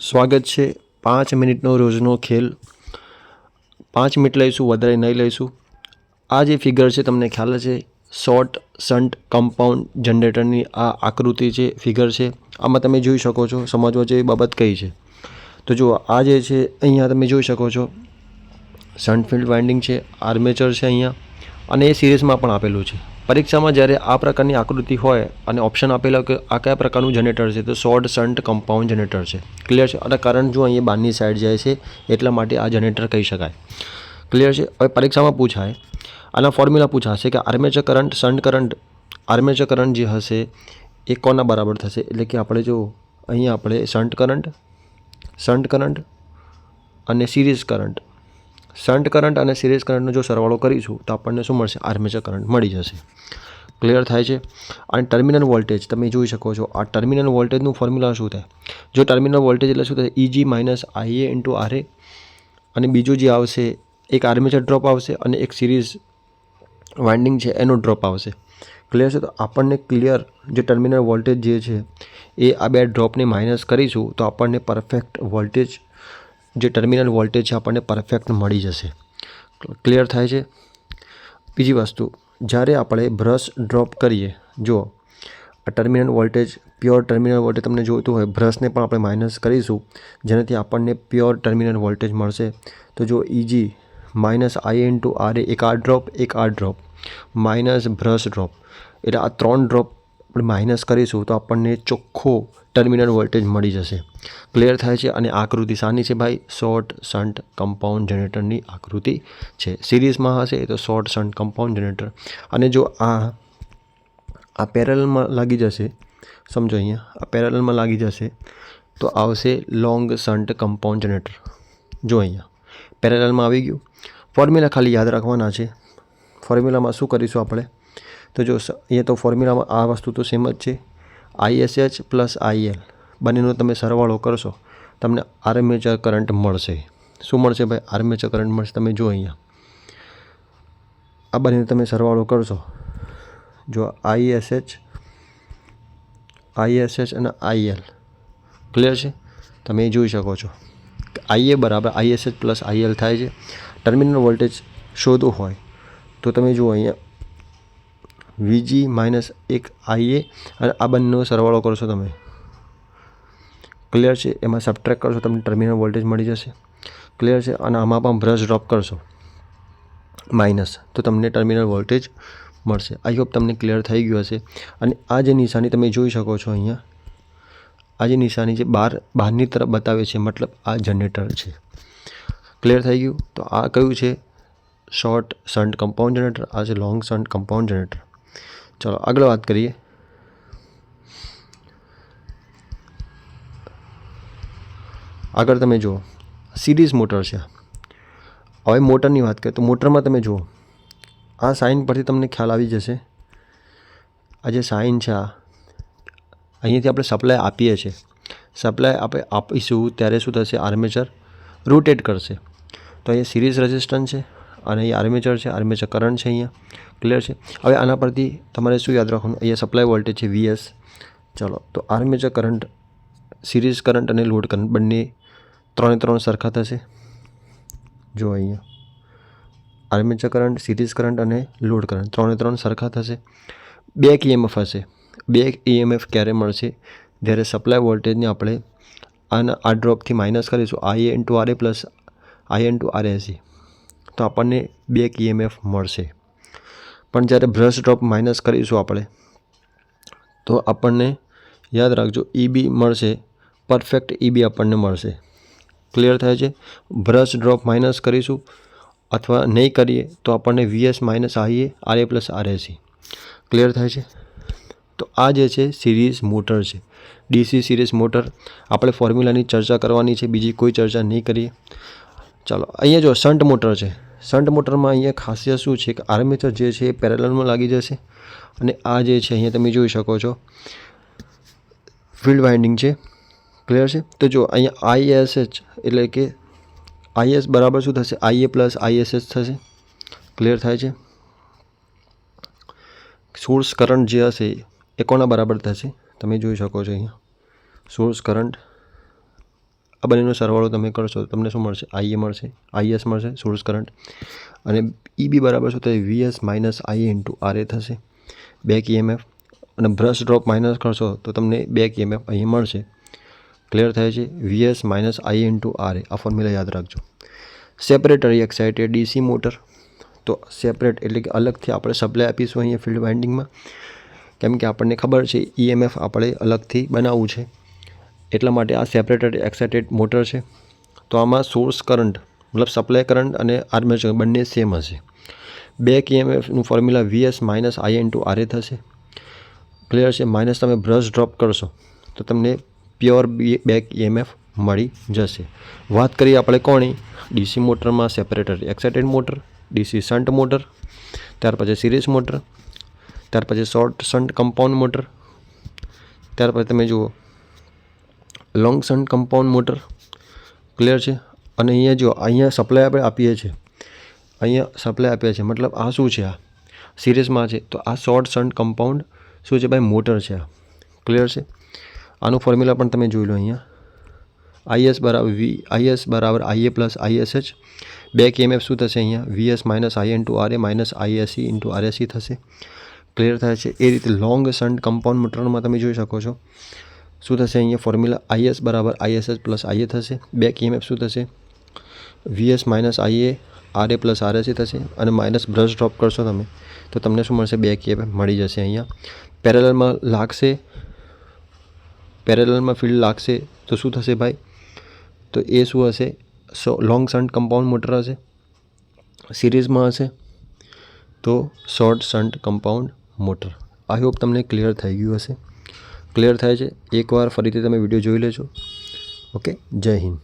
સ્વાગત છે પાંચ મિનિટનો રોજનો ખેલ. પાંચ મિનિટ લઈશું, વધારે નહીં લઈશું. આ જે ફિગર છે, તમને ખ્યાલ છે શોર્ટ સન્ટ કમ્પાઉન્ડ જનરેટરની આ આકૃતિ છે ફિગર છે, આમાં તમે જોઈ શકો છો, સમજવા જેવી બાબત કઈ છે. તો જુઓ, આ જે છે, અહીંયા તમે જોઈ શકો છો સન્ટ ફિલ્ડ વાઇન્ડિંગ છે આર્મેચર છે અહીંયા, અને એ સિરીઝમાં પણ આપેલું છે. પરીક્ષામાં જ્યારે આ પ્રકારની આકૃતિ હોય અને ઓપ્શન આપેલા કે આ કયા પ્રકારનું જનરેટર છે, તો શોર્ટ શન્ટ કમ્પાઉન્ડ જનરેટર છે. ક્લિયર છે? અને કરંટ જો અહીંયા બહારની સાઈડ જાય છે, એટલા માટે આ જનરેટર કહી શકાય. ક્લિયર છે? હવે પરીક્ષામાં પૂછાય. આના ફોર્મ્યુલા પૂછાશે કે armature current shunt current armature current જે હશે, એ કોના બરાબર થશે? એટલે કે આપણે જો અહીંયા આપણે શન્ટ કરંટ શન્ટ કરંટ અને સિરીઝ કરંટ શન્ટ કરંટ અને સિરીઝ કરંટનો જો સરવાળો કરીશું, તો આપણને શું મળશે? આર્મેચર કરંટ મળી જશે. ક્લિયર થાય છે? અને ટર્મિનલ વોલ્ટેજ, તમે જોઈ શકો છો, આ ટર્મિનલ વોલ્ટેજનું ફોર્મ્યુલા શું થાય? જો ટર્મિનલ વોલ્ટેજ એટલે શું થાય? EG minus IA into RA અને બીજું જે આવશે, એક આર્મેચર ડ્રોપ આવશે અને એક સિરીઝ વાઇન્ડિંગ છે, એનો ડ્રોપ આવશે. ક્લિયર છે? તો આપણને ક્લિયર જે ટર્મિનલ વોલ્ટેજ જે છે, એ આ બે ડ્રોપને માઇનસ કરીશું, તો આપણને પરફેક્ટ વોલ્ટેજ જે ટર્મિનલ વોલ્ટેજ છે આપણને પરફેક્ટ મળી જશે. ક્લિયર થાય છે? બીજી વસ્તુ, જ્યારે આપણે બ્રશ ડ્રોપ કરીએ જો આ terminal voltage pure terminal voltage તમને જોઈતું હોય બ્રશને પણ આપણે માઇનસ કરીશું, જેનાથી આપણને પ્યોર ટર્મિનલ વોલ્ટેજ મળશે. તો જો EG minus I into R એક આ ડ્રોપ એક આ ડ્રોપ માઇનસ બ્રશ ડ્રોપ એટલે આ ત્રણ ડ્રોપ આપણે માઇનસ કરીશું તો આપણને ચોખ્ખો ટર્મિનલ વોલ્ટેજ મળી જશે. ક્લિયર થાય છે અને આકૃતિ શાની છે ભાઈ? શોર્ટ શન્ટ કમ્પાઉન્ડ જનરેટરની આકૃતિ છે. સિરીઝમાં હશે તો શોર્ટ શન્ટ કમ્પાઉન્ડ જનરેટર અને જો આ આ પેરેલમાં લાગી જશે, સમજો અહીંયા, આ પેરેલમાં લાગી જશે, તો આવશે લોંગ શન્ટ કમ્પાઉન્ડ જનરેટર જો અહીંયા પેરેલમાં આવી ગયું. ફોર્મ્યુલા ખાલી યાદ રાખવાના છે. ફોર્મ્યુલામાં શું કરીશું આપણે? તો જો અહીંયા તો ફોર્મ્યુલામાં આ વસ્તુ તો સેમ જ છે. આઈએસએચ પ્લસ આઈએલ બંનેનો તમે સરવાળો કરશો, તમને આર્મેચર કરંટ મળશે. શું મળશે ભાઈ? આર્મેચર કરંટ મળશે. તમે જો અહીંયા. આ બંનેનો તમે સરવાળો કરશો. જો આઈએસએચ આઈએસએચ અને આઈએલ ક્લિયર છે? તમે એ જોઈ શકો છો. આઈએ બરાબર આઈએસએચ પ્લસ આઈએલ થાય છે. ટર્મિનલ વોલ્ટેજ શોધવું હોય, તો તમે જુઓ અહીંયા વીજી માઇનસ એક આઈએ. અને આ બંનેનો સરવાળો કરશો તમે. ક્લિયર છે? એમાં સબટ્રેક કરશો, તમને ટર્મિનલ વોલ્ટેજ મળી જશે. ક્લિયર છે? અને આમાં પણ બ્રશ ડ્રોપ કરશો. માઇનસ તો તમને ટર્મિનલ વોલ્ટેજ મળશે. આઈ હોપ તમને ક્લિયર થઈ ગયું હશે. અને આ જે નિશાની તમે જોઈ શકો છો અહીંયા, આ જે નિશાની છે બહાર બહારની તરફ બતાવે છે, મતલબ આ જનરેટર છે. ક્લિયર થઈ ગયું? તો આ કયું છે? શોર્ટ શન્ટ કમ્પાઉન્ડ જનરેટર આ છે લોંગ શન્ટ કમ્પાઉન્ડ જનરેટર ચલો, આગળ વાત કરીએ. આગળ તમે જુઓ. સિરીઝ મોટર છે. હવે મોટરની વાત કરીએ તો મોટરમાં તમે જુઓ. આ સાઇન પરથી તમને ખ્યાલ આવી જશે. આ જે સાઇન છે, આ અહીંયાથી આપણે સપ્લાય આપીએ છીએ. સપ્લાય આપણે આપીશું, ત્યારે શું થશે? આર્મેચર રોટેટ કરશે. તો અહીંયા સિરીઝ રેઝિસ્ટન્સ છે. અને અહીંયા આર્મેચર છે આર્મેચર કરંટ છે અહીંયા. ક્લિયર છે? હવે આના પરથી તમારે શું યાદ રાખવાનું? અહીંયા સપ્લાય વોલ્ટેજ છે વીએસ ચલો, તો આર્મેચર કરંટ સિરીઝ કરંટ અને લોડ કરંટ બંને ત્રણે ત્રણ સરખા થશે. જો અહીંયા. આર્મેચર કરંટ સિરીઝ કરંટ અને લોડ કરંટ ત્રણે ત્રણ સરખા થશે. બે ઇએમએફ હશે. બે ઇએમએફ ક્યારે મળશે? જ્યારે સપ્લાય વોલ્ટેજને આપણે આના, આ ડ્રોપથી માઇનસ કરીશું I into R A plus I into R SE તો આપણને બે ઈએમએફ મળશે. પણ જ્યારે બ્રશ ડ્રોપ માઇનસ કરીશું આપણે, તો આપણને યાદ રાખજો ઈબી મળશે પરફેક્ટ ઈબી આપણને મળશે. ક્લિયર થાય છે? બ્રશ ડ્રોપ માઇનસ કરીશું, અથવા નહીં કરીએ, તો આપણને વીએસ માઇનસ આઈએ આરએ પ્લસ આરએસી ક્લિયર થાય છે? તો આ જે છે સિરીઝ મોટર છે. ડીસી સિરીઝ મોટર આપણે ફોર્મ્યુલાની ચર્ચા કરવાની છે, બીજી કોઈ ચર્ચા નહીં કરીએ. ચાલો, અહીંયા જો શન્ટ મોટર છે શન્ટ મોટરમાં અહીંયા ખાસિયત શું છે કે આર્મેચર જે છે એ પેરેલલમાં લાગી જશે. અને આ જે છે અહીંયા તમે જોઈ શકો છો. ફિલ્ડ વાઇન્ડિંગ છે. ક્લિયર છે? તો જો અહીંયા આઈએસએચ એટલે કે આઈએસ બરાબર શું થશે? આઈએ પ્લસ આઈએસએચ થશે. ક્લિયર થાય છે? સોર્સ કરંટ જે હશે એ કોના બરાબર થશે? તમે જોઈ શકો છો અહીંયા. સોર્સ કરંટ આ બંનેનો સરવાળો તમે કરશો તમને શું મળશે? આઈએ મળશે. આઈએસ મળશે, સોર્સ કરંટ. અને ઈબી બરાબર શું થાય VS minus IA into RA થશે. બેક ઈએમએફ અને બ્રશ ડ્રોપ માઇનસ કરશો તો તમને બેક ઈએમએફ અહીં મળશે. ક્લિયર થાય છે? VS minus I into R આ ફોર્મ્યુલા યાદ રાખજો. સેપરેટરી એક્સાઇટેડ ડીસી મોટર તો સેપરેટ એટલે કે અલગથી આપણે સપ્લાય આપીશું અહીંયા ફિલ્ડ બાઇન્ડિંગમાં કેમ કે આપણને ખબર છે ઈએમએફ આપણે અલગથી બનાવવું છે. એટલા માટે આ સેપરેટેડ એક્સાઇટેડ મોટર છે. તો આમાં સોર્સ કરંટ મતલબ સપ્લાય કરંટ અને આર્મેચર બંને સેમ હશે. Back ઈએમએફનું formula VS minus I to RA થશે. ક્લિયર છે? માઇનસ તમે બ્રશ ડ્રોપ કરશો, તો તમને પ્યોર બેક ઈએમએફ મળી જશે. વાત કરીએ આપણે કોની? ડીસી મોટરમાં separately excited motor DC shunt motor ત્યાર પછી સિરીઝ મોટર ત્યાર પછી શોર્ટ શન્ટ કમ્પાઉન્ડ મોટર ત્યાર પછી તમે જુઓ long shunt compound motor clear છે અને અહીંયા જો અહીંયા સપ્લાય આપણે આપીએ છીએ. અહીંયા સપ્લાય આપીએ છીએ. મતલબ આ શું છે આ? સિરીઝમાં છે. તો આ શોર્ટ સન કમ્પાઉન્ડ શું છે ભાઈ? મોટર છે આ. ક્લિયર છે? આનું ફોર્મ્યુલા પણ તમે જોઈ લો અહીંયા. આઈએસ બરાબર વી આઈએસ બરાબર આઈએ પ્લસ આઈએસએચ બેક એમએફ શું થશે અહીંયા? VS minus I into RA minus ISC into RSC થશે. ક્લિયર થાય છે? એ રીતે લોંગ સન કમ્પાઉન્ડ મોટરમાં તમે જોઈ શકો છો. શું થશે અહીંયા ફોર્મ્યુલા આઈએસ બરાબર આઈએસએસ પ્લસ આઈએ થશે. બેક ઈએમએફ શું થશે? વીએસ માઇનસ આઈએ આરએ પ્લસ આરએસએ થશે અને માઇનસ બ્રશ ડ્રોપ કરશો તમે, તો તમને શું મળશે? બેક ઈએમએફ મળી જશે અહીંયા. પેરેલલમાં લાગશે પેરેલલમાં ફિલ્ડ લાગશે, તો શું થશે ભાઈ? તો એ શું હશે? So long shunt compound motor હશે. સિરીઝમાં હશે, તો short shunt compound motor I hope તમને ક્લિયર થઈ ગયું હશે. ક્લિયર થાય છે. એકવાર ફરીથી તમે વીડિયો જોઈ લેજો. ઓકે? જય હિન્દ.